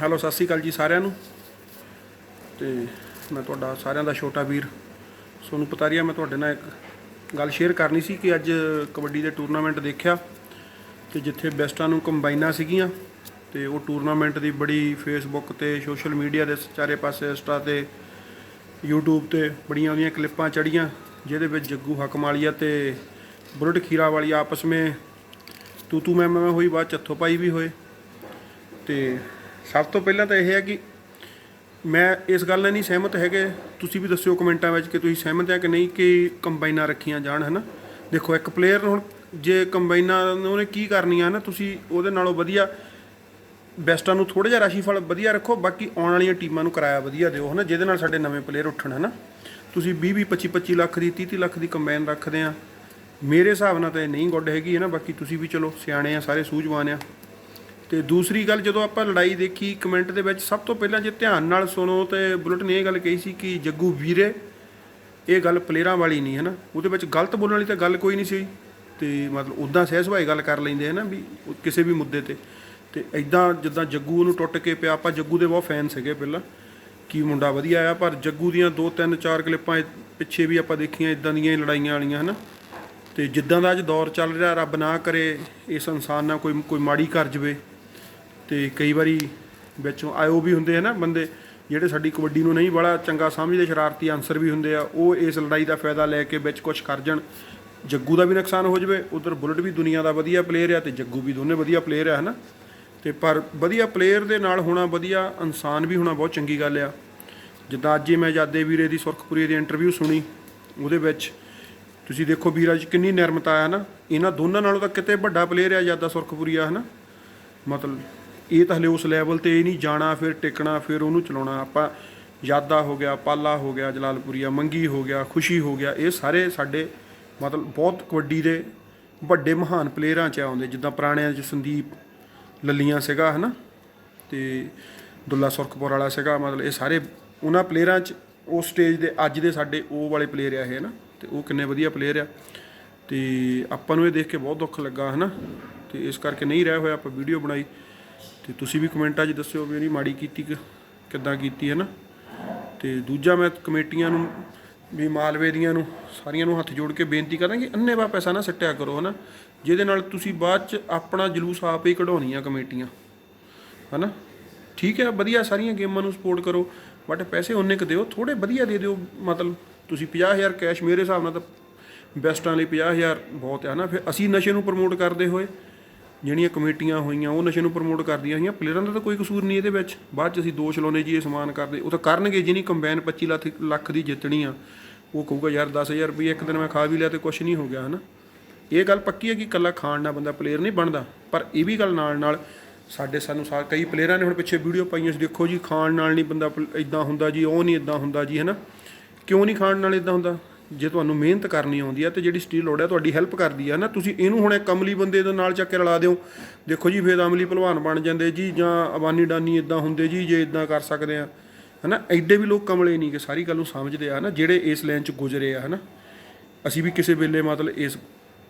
Hello, ਸਤਿ ਸ਼੍ਰੀ ਅਕਾਲ ਜੀ ਸਾਰਿਆਂ ਨੂੰ। ਤੇ ਮੈਂ ਤੁਹਾਡਾ ਸਾਰਿਆਂ ਦਾ ਛੋਟਾ ਵੀਰ ਸੋਨੂੰ ਪਤਾਰੀਆ, ਮੈਂ ਤੁਹਾਡੇ ਨਾਲ ਇੱਕ ਗੱਲ ਸ਼ੇਅਰ ਕਰਨੀ ਸੀ ਕਿ ਅੱਜ ਕਬੱਡੀ ਦੇ ਟੂਰਨਾਮੈਂਟ ਦੇਖਿਆ ਤੇ ਜਿੱਥੇ ਬੈਸਟਾਂ ਨੂੰ ਕੰਬਾਈਨਾਂ ਸੀਗੀਆਂ ਤੇ ਉਹ ਟੂਰਨਾਮੈਂਟ ਦੀ ਬੜੀ ਫੇਸਬੁੱਕ ਤੇ ਸੋਸ਼ਲ ਮੀਡੀਆ ਦੇ ਚਾਰੇ ਪਾਸੇ ਇੰਸਟਾ ਤੇ, YouTube ਤੇ ਬੜੀਆਂ ਉਹਦੀਆਂ ਕਲਿੱਪਾਂ ਚੜੀਆਂ ਜਿਹਦੇ ਵਿੱਚ ਜੱਗੂ ਹਕਮਾਲੀਆ ਤੇ ਬੁਲਟ ਖੀਰਾ ਵਾਲੀ ਆਪਸ ਵਿੱਚ ਤੂ ਤੂ ਮੈਂ ਮੈਂ ਹੋਈ, ਬਾਅਦ ਚੱਥੋ ਪਾਈ ਵੀ ਹੋਏ ਤੇ ਸਭ ਤੋਂ ਪਹਿਲਾਂ ਤਾਂ ਇਹ ਹੈ ਕਿ ਮੈਂ ਇਸ ਗੱਲ ਨਾਲ ਨਹੀਂ ਸਹਿਮਤ ਹੈਗੇ। ਤੁਸੀਂ ਵੀ ਦੱਸਿਓ ਕਮੈਂਟਾਂ ਵਿੱਚ ਕਿ ਤੁਸੀਂ ਸਹਿਮਤ ਆ ਕਿ ਨਹੀਂ, ਕਿ ਕੰਬਾਈਨਾਂ ਰੱਖੀਆਂ ਜਾਣ, ਹਨਾ? ਦੇਖੋ, ਇੱਕ ਪਲੇਅਰ ਹੁਣ ਜੇ ਕੰਬਾਈਨਾਂ ਉਹਨੇ ਕੀ ਕਰਨੀਆਂ ਨਾ ਤੁਸੀਂ ਉਹਦੇ ਨਾਲੋਂ ਵਧੀਆ ਬੈਸਟਾਂ ਨੂੰ ਥੋੜਾ ਜਿਹਾ ਰਾਸ਼ੀ ਫਲ ਵਧੀਆ ਰੱਖੋ, ਬਾਕੀ ਆਉਣ ਵਾਲੀਆਂ ਟੀਮਾਂ ਨੂੰ ਕਿਰਾਇਆ ਵਧੀਆ ਦਿਓ, ਹਨਾ? ਜਿਹਦੇ ਨਾਲ ਸਾਡੇ ਨਵੇਂ ਪਲੇਅਰ ਉੱਠਣ, ਹਨਾ? ਤੁਸੀਂ 20 20 25 25 ਲੱਖ ਦੀ 30 30 ਲੱਖ ਦੀ ਕੰਬਾਈਨ ਰੱਖਦੇ ਆ। ਮੇਰੇ ਹਿਸਾਬ ਨਾਲ ਤਾਂ ਇਹ ਨਹੀਂ ਗੁੱਡ ਹੈਗੀ ਹੈ ਨਾ ਬਾਕੀ ਤੁਸੀਂ ਵੀ ਚਲੋ ਸਿਆਣੇ ਆ, ਸਾਰੇ ਸੂਝਵਾਨ ਆ। ਤੇ ਦੂਸਰੀ ਗੱਲ ਜਦੋਂ ਆਪਾਂ ਲੜਾਈ ਦੇਖੀ, ਕਮੈਂਟ ਦੇ ਵਿੱਚ ਸਭ ਤੋਂ ਪਹਿਲਾਂ ਜੇ ਧਿਆਨ ਨਾਲ ਸੁਣੋ ਤੇ ਬੁਲਟ ਨੇ ਇਹ ਗੱਲ ਕਹੀ ਸੀ ਕਿ ਜੱਗੂ ਵੀਰੇ, ਇਹ ਗੱਲ ਪਲੇਅਰਾਂ ਵਾਲੀ ਨਹੀਂ ਹੈ ਨਾ ਉਹਦੇ ਵਿੱਚ ਗਲਤ ਬੋਲਣ ਵਾਲੀ ਤਾਂ ਗੱਲ ਕੋਈ ਨਹੀਂ ਸੀ। ਤੇ ਮਤਲਬ ਉਦਾਂ ਸਹਿ ਸੁਭਾਈ ਗੱਲ ਕਰ ਲੈਂਦੇ ਹੈ ਨਾ ਵੀ ਕਿਸੇ ਵੀ ਮੁੱਦੇ ਤੇ। ਤੇ ਐਦਾਂ ਜਿੱਦਾਂ ਜੱਗੂ ਉਹਨੂੰ ਟੁੱਟ ਕੇ ਪਿਆ, ਆਪਾਂ ਜੱਗੂ ਦੇ ਬਹੁਤ ਫੈਨ ਸੀਗੇ ਪਹਿਲਾਂ, ਕੀ ਮੁੰਡਾ ਵਧੀਆ ਆ ਪਰ ਜੱਗੂ ਦੀਆਂ ਦੋ, ਤਿੰਨ, ਚਾਰ ਕਲਿੱਪਾਂ ਇਹ ਪਿੱਛੇ ਵੀ ਆਪਾਂ ਦੇਖੀਆਂ ਇਦਾਂ ਦੀਆਂ ਹੀ ਲੜਾਈਆਂ ਵਾਲੀਆਂ, ਹਨਾ? ਤੇ ਜਿੱਦਾਂ ਦਾ ਅੱਜ ਦੌਰ ਚੱਲ ਰਿਹਾ, ਰੱਬ ਨਾ ਕਰੇ, ਇਸ ਇਨਸਾਨ ਨਾਲ ਕੋਈ ਕੋਈ ਮਾੜੀ ਕਰ ਜਵੇ। ਤੇ ਕਈ ਵਾਰੀ ਵਿੱਚੋਂ ਆਇਓ ਵੀ ਹੁੰਦੇ ਆ ਨਾ ਬੰਦੇ, ਜਿਹੜੇ ਸਾਡੀ ਕਬੱਡੀ ਨੂੰ ਨਹੀਂ ਬੜਾ ਚੰਗਾ ਸਮਝਦੇ, ਸ਼ਰਾਰਤੀ ਆਨਸਰ ਵੀ ਹੁੰਦੇ ਆ, ਉਹ ਇਸ ਲੜਾਈ ਦਾ ਫਾਇਦਾ ਲੈ ਕੇ ਵਿੱਚ ਕੁਝ ਕਰ ਜਾਣ। ਜੱਗੂ ਦਾ ਵੀ ਨੁਕਸਾਨ ਹੋ ਜਵੇ, ਉਧਰ ਬੁਲਟ ਵੀ ਦੁਨੀਆ ਦਾ ਵਧੀਆ ਪਲੇਅਰ ਆ ਤੇ ਜੱਗੂ ਵੀ ਦੋਨੇ ਵਧੀਆ ਪਲੇਅਰ ਆ, ਹਨਾ? ਤੇ ਪਰ ਵਧੀਆ ਪਲੇਅਰ ਦੇ ਨਾਲ ਹੋਣਾ ਵਧੀਆ, ਇਨਸਾਨ ਵੀ ਹੋਣਾ ਬਹੁਤ ਚੰਗੀ ਗੱਲ ਆ। ਜਿੱਦਾਂ ਅੱਜ ਹੀ ਮੈਂ ਜਾਦੇ ਵੀਰੇ ਦੀ ਸੁਰਖਪੁਰੀ ਦੀ ਇੰਟਰਵਿਊ ਸੁਣੀ, ਉਹਦੇ ਵਿੱਚ ਤੁਸੀਂ ਦੇਖੋ ਵੀਰਾ ਜੀ ਕਿੰਨੀ ਨਿਰਮਤਾ ਆ ਨਾ ਇਹਨਾਂ ਦੋਨਾਂ ਨਾਲੋਂ ਤਾਂ ਕਿਤੇ ਵੱਡਾ ਪਲੇਅਰ ਆ ਜਾਦਾ ਸੁਰਖਪੁਰੀਆ ਹਨਾ? ਮਤਲਬ ਇਹ ਤਾਂ ਹਲੇ ਉਸ ਲੈਵਲ ਤੇ ਇਹ ਨਹੀਂ ਜਾਣਾ, ਫਿਰ ਟਿਕਣਾ, ਫਿਰ ਉਹਨੂੰ ਚਲਾਉਣਾ। ਆਪਾਂ ਯਾਦਾ ਹੋ ਗਿਆ, ਪਾਲਾ ਹੋ ਗਿਆ, ਜਲਾਲਪੁਰੀਆ, ਮੰਗੀ ਹੋ ਗਿਆ, ਖੁਸ਼ੀ ਹੋ ਗਿਆ, ਇਹ ਸਾਰੇ ਸਾਡੇ ਮਤਲਬ ਬਹੁਤ ਕਬੱਡੀ ਦੇ ਵੱਡੇ ਮਹਾਨ ਪਲੇਅਰਾਂ ਚ ਆਉਂਦੇ। ਜਿੱਦਾਂ ਪੁਰਾਣਿਆਂ ਚ ਸੰਦੀਪ ਲੱਲੀਆਂ ਸੀਗਾ, ਹਨਾ? ਤੇ ਦੁੱਲਾ ਸੁਰਖਪੁਰ ਵਾਲਾ ਸੀਗਾ, ਮਤਲਬ ਇਹ ਸਾਰੇ ਉਹਨਾਂ ਪਲੇਅਰਾਂ ਚ ਉਸ ਸਟੇਜ ਦੇ ਅੱਜ ਦੇ ਸਾਡੇ ਉਹ ਵਾਲੇ ਪਲੇਅਰ ਆ ਇਹ ਨਾ ਤੇ ਉਹ ਕਿੰਨੇ ਵਧੀਆ ਪਲੇਅਰ ਆ। ਤੇ ਆਪਾਂ ਨੂੰ ਇਹ ਦੇਖ ਕੇ ਬਹੁਤ ਦੁੱਖ ਲੱਗਾ, ਹਨਾ? ਤੇ ਇਸ ਕਰਕੇ ਨਹੀਂ ਰਹਿ ਹੋਇਆ ਆਪਾਂ ਵੀਡੀਓ ਬਣਾਈ। ਤੇ ਤੁਸੀਂ ਵੀ ਕਮੈਂਟਾਂ 'ਚ ਦੱਸਿਓ ਵੀ ਇਹਨੀ ਮਾੜੀ ਕੀਤੀ ਕਿ ਕਿੱਦਾਂ ਕੀਤੀ, ਹੈ ਨਾ? ਤੇ ਦੂਜਾ ਮੈਂ ਕਮੇਟੀਆਂ ਨੂੰ, ਵੀ ਮਾਲਵੇ ਦੀਆਂ ਨੂੰ, ਸਾਰੀਆਂ ਨੂੰ ਹੱਥ ਜੋੜ ਕੇ ਬੇਨਤੀ ਕਰਾਂ ਕਰਾਂਗੇ ਅੰਨੇਵਾ ਪੈਸਾ ਨਾ ਸਿੱਟਿਆ ਕਰੋ ਹਨਾ ਜਿਹਦੇ ਨਾਲ ਤੁਸੀਂ ਬਾਅਦ 'ਚ ਆਪਣਾ ਜਲੂਸ ਆਪ ਹੀ ਕਢਾਉਣੀਆਂ ਕਮੇਟੀਆਂ ਹਨਾ ਠੀਕ ਹੈ, ਵਧੀਆ ਸਾਰੀਆਂ ਗੇਮਾਂ ਨੂੰ ਸਪੋਰਟ ਕਰੋ ਬਟ ਪੈਸੇ ਉਹਨੇ ਕ ਦਿਓ ਥੋੜੇ ਵਧੀਆ ਦੇ ਦਿਓ, ਮਤਲਬ ਤੁਸੀਂ 50000 ਕੈਸ਼ ਮੇਰੇ ਹਿਸਾਬ ਨਾਲ ਤਾਂ ਬੈਸਟਾਂ ਲਈ 50000 ਬਹੁਤ ਹੈ ਨਾ? ਫਿਰ ਅਸੀਂ ਨਸ਼ੇ ਨੂੰ ਪ੍ਰਮੋਟ ਕਰਦੇ ਹੋਏ ਜਿਹੜੀਆਂ ਕਮੇਟੀਆਂ ਹੋਈਆਂ, ਉਹ ਨਸ਼ੇ ਨੂੰ ਪ੍ਰਮੋਟ ਕਰਦੀਆਂ ਹੋਈਆਂ। ਪਲੇਅਰਾਂ ਦਾ ਤਾਂ ਕੋਈ ਕਸੂਰ ਨਹੀਂ ਇਹਦੇ ਵਿੱਚ। ਬਾਅਦ ਚ ਅਸੀਂ ਦੋਸ਼ ਲਾਉਨੇ ਜੀ ਇਹ ਸਮਾਨ ਕਰਦੇ। ਉਹ ਤਾਂ ਕਰਨਗੇ, ਜਿਹਨੀ ਕੰਬਾਈਨ 25 ਲੱਖ ਲੱਖ ਦੀ ਜਿੱਤਣੀ ਆ। ਉਹ ਕਹੂਗਾ, ਯਾਰ 10000 ਰੁਪਏ ਇੱਕ ਦਿਨ ਮੈਂ ਖਾ ਵੀ ਲਿਆ ਤੇ ਕੁਝ ਨਹੀਂ ਹੋ ਗਿਆ, ਹਨਾ। ਇਹ ਗੱਲ ਪੱਕੀ ਹੈ ਕਿ ਇਕੱਲਾ ਖਾਣ ਨਾਲ ਬੰਦਾ ਪਲੇਅਰ ਨਹੀਂ ਬਣਦਾ। ਪਰ ਇਹ ਵੀ ਗੱਲ ਨਾਲ ਨਾਲ ਸਾਡੇ ਸਾਨੂੰ ਸਾ, ਕਈ ਪਲੇਅਰਾਂ ਨੇ ਹੁਣ ਪਿੱਛੇ ਵੀਡੀਓ ਪਾਈਆਂ ਸੀ, ਦੇਖੋ ਜੀ, ਖਾਣ ਨਾਲ ਨਹੀਂ ਬੰਦਾ ਇਦਾਂ ਹੁੰਦਾ ਜੀ, ਉਹ ਨਹੀਂ ਇਦਾਂ ਹੁੰਦਾ ਜੀ, ਹਨਾ। ਕਿਉਂ ਨਹੀਂ ਖਾਣ ਨਾਲ ਇਦਾਂ ਹੁੰਦਾ? ਜੇ ਤੁਹਾਨੂੰ ਮਿਹਨਤ ਕਰਨੀ ਆਉਂਦੀ ਹੈ ਤੇ ਜਿਹੜੀ ਸਟੀਲ ਲੋੜ ਹੈ ਤੁਹਾਡੀ ਹੈਲਪ ਕਰਦੀ ਹੈ ਨਾ, ਤੁਸੀਂ ਇਹਨੂੰ ਹੁਣ ਇੱਕ ਅਮਲੀ ਬੰਦੇ ਦੇ ਨਾਲ ਚੱਕ ਕੇ ਰਲਾ ਦਿਓ। ਦੇਖੋ ਜੀ, ਫੇਰ ਅਮਲੀ ਭਲਵਾਨ ਬਣ ਜਾਂਦੇ ਜੀ, ਜਾਂ ਅਬਾਨੀ ਡਾਨੀ ਇਦਾਂ ਹੁੰਦੇ ਜੀ, ਜੇ ਇਦਾਂ ਕਰ ਸਕਦੇ ਆ। ਹਨਾ, ਐਡੇ ਵੀ ਲੋਕ ਕਮਲੇ ਨਹੀਂ ਕਿ ਸਾਰੀ ਗੱਲ ਨੂੰ ਸਮਝਦੇ ਆ ਨਾ, ਜਿਹੜੇ ਇਸ ਲਾਈਨ 'ਚ ਗੁਜ਼ਰੇ ਆ, ਹਨਾ। ਅਸੀਂ ਵੀ ਕਿਸੇ ਵੇਲੇ ਮਤਲਬ ਇਸ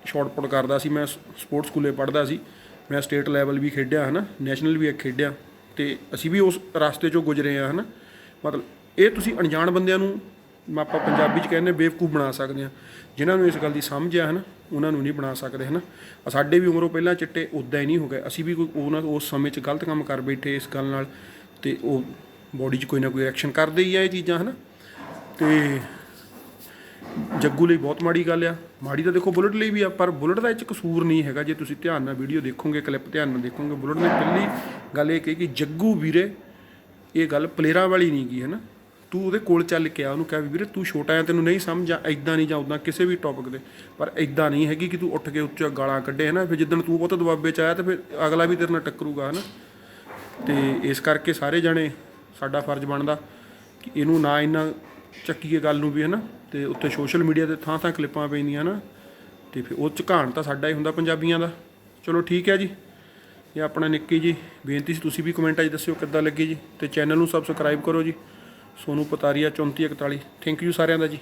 ਸ਼ਾਰਟ ਕਰਦਾ ਸੀ, ਮੈਂ ਸਪੋਰਟਸ ਸਕੂਲੇ ਪੜ੍ਹਦਾ ਸੀ, ਮੈਂ ਸਟੇਟ ਲੈਵਲ ਵੀ ਖੇਡਿਆ, ਹਨਾ ਨੈਸ਼ਨਲ ਵੀ ਖੇਡਿਆ, ਤੇ ਅਸੀਂ ਵੀ ਉਸ ਰਸਤੇ 'ਚੋਂ ਗੁਜ਼ਰੇ ਆ, ਹਨਾ। ਮਤਲਬ ਇਹ ਤੁਸੀਂ ਅਣਜਾਣ ਬੰਦਿਆਂ ਨੂੰ ਆਪਾਂ ਪੰਜਾਬੀ 'ਚ ਕਹਿੰਦੇ ਬੇਵਕੂਫ ਬਣਾ ਸਕਦੇ ਆ ਜਿਨ੍ਹਾਂ ਨੂੰ ਇਸ ਗੱਲ ਦੀ ਸਮਝ ਆ ਹਨਾ, ਉਹਨਾਂ ਨੂੰ ਨਹੀਂ ਬਣਾ ਸਕਦੇ ਹਨਾ। ਆਹ ਸਾਡੇ ਵੀ ਉਮਰੋਂ ਪਹਿਲਾਂ ਚਿੱਟੇ ਉਦਾਂ ਹੀ ਨਹੀਂ ਹੋ ਗਏ। ਅਸੀਂ ਵੀ ਕੋਈ ਉਹਨਾਂ ਉਸ ਸਮੇਂ 'ਚ ਗਲਤ ਕੰਮ ਕਰ ਬੈਠੇ ਇਸ ਗੱਲ ਨਾਲ, ਤੇ ਉਹ ਬੋਡੀ 'ਚ ਕੋਈ ਨਾ ਕੋਈ ਐਕਸ਼ਨ ਕਰਦੇ ਹੀ ਆ ਇਹ ਚੀਜ਼ਾਂ ਹਨਾ। ਤੇ ਜੱਗੂ ਲਈ ਬਹੁਤ ਮਾੜੀ ਗੱਲ ਆ। ਮਾੜੀ ਤਾਂ ਦੇਖੋ ਬੁਲਟ ਲਈ ਵੀ ਆ, ਪਰ ਬੁਲਟ ਦਾ ਇਹ 'ਚ ਕਸੂਰ ਨਹੀਂ ਹੈਗਾ। ਜੇ ਤੁਸੀਂ ਧਿਆਨ ਨਾਲ ਵੀਡੀਓ ਦੇਖੋਗੇ ਕਲਿੱਪ ਧਿਆਨ ਨਾਲ ਦੇਖੋਗੇ, ਬੁਲਟ ਨੇ ਪਹਿਲੀ ਗੱਲ ਇਹ ਕਹੀ ਕਿ ਜੱਗੂ ਵੀਰੇ, ਇਹ ਗੱਲ ਪਲੇਅਰਾਂ ਵਾਲੀ ਨਹੀਂ ਗਈ ਹੈ ਨਾ ਤੂੰ ਉਹਦੇ ਕੋਲ ਚੱਲ ਕੇ ਆ, ਉਹਨੂੰ ਕਹਿ ਵੀ ਵੀਰੇ ਤੂੰ ਛੋਟਾ ਹੈ ਤੈਨੂੰ ਨਹੀਂ ਸਮਝ ਆ ਐਦਾਂ ਨਹੀਂ ਜਾਂ ਉਦਾਂ ਕਿਸੇ ਵੀ ਟੌਪਿਕ ਦੇ। ਪਰ ਐਦਾਂ ਨਹੀਂ ਹੈਗੀ ਕਿ ਤੂੰ ਉੱਠ ਕੇ ਉੱਚਾ ਗਾਲਾਂ ਕੱਢੇ ਹੈ ਨਾ ਫਿਰ ਜਿੱਦਣ ਤੂੰ ਬਹੁਤ ਦਬਾਬੇ ਚ ਆਇਆ ਤੇ ਫਿਰ ਅਗਲਾ ਵੀ ਤੇਰੇ ਨਾਲ ਟੱਕਰੂਗਾ, ਹਨਾ? ਤੇ ਇਸ ਕਰਕੇ ਸਾਰੇ ਜਣੇ ਸਾਡਾ ਫਰਜ਼ ਬਣਦਾ ਕਿ ਇਹਨੂੰ ਨਾ ਇੰਨਾ ਚੱਕੀਏ ਗੱਲ ਨੂੰ ਵੀ, ਹਨਾ? ਤੇ ਉੱਤੇ ਸੋਸ਼ਲ ਮੀਡੀਆ ਤੇ ਥਾਂ ਥਾਂ ਕਲਿੱਪਾਂ ਪੈਂਦੀਆਂ ਨਾ ਤੇ ਫਿਰ ਉਹ ਝਕਾਣ ਤਾਂ ਸਾਡਾ ਹੀ ਹੁੰਦਾ ਪੰਜਾਬੀਆਂ ਦਾ। ਚਲੋ ਠੀਕ ਹੈ ਜੀ। ਇਹ ਆਪਣਾ ਨਿੱਕੀ ਜੀ ਬੇਨਤੀ ਸੀ, ਤੁਸੀਂ ਵੀ ਕਮੈਂਟਾਂ 'ਚ ਦੱਸਿਓ ਕਿੱਦਾਂ ਲੱਗੀ ਜੀ। ਤੇ ਚੈਨਲ ਨੂੰ ਸਬਸਕ੍ਰਾਈਬ ਕਰੋ ਜੀ। ਸੋਨੂ ਪਤਾਰੀਆ 3441 ਥੈਂਕ ਯੂ ਸਾਰਿਆਂ ਦਾ ਜੀ।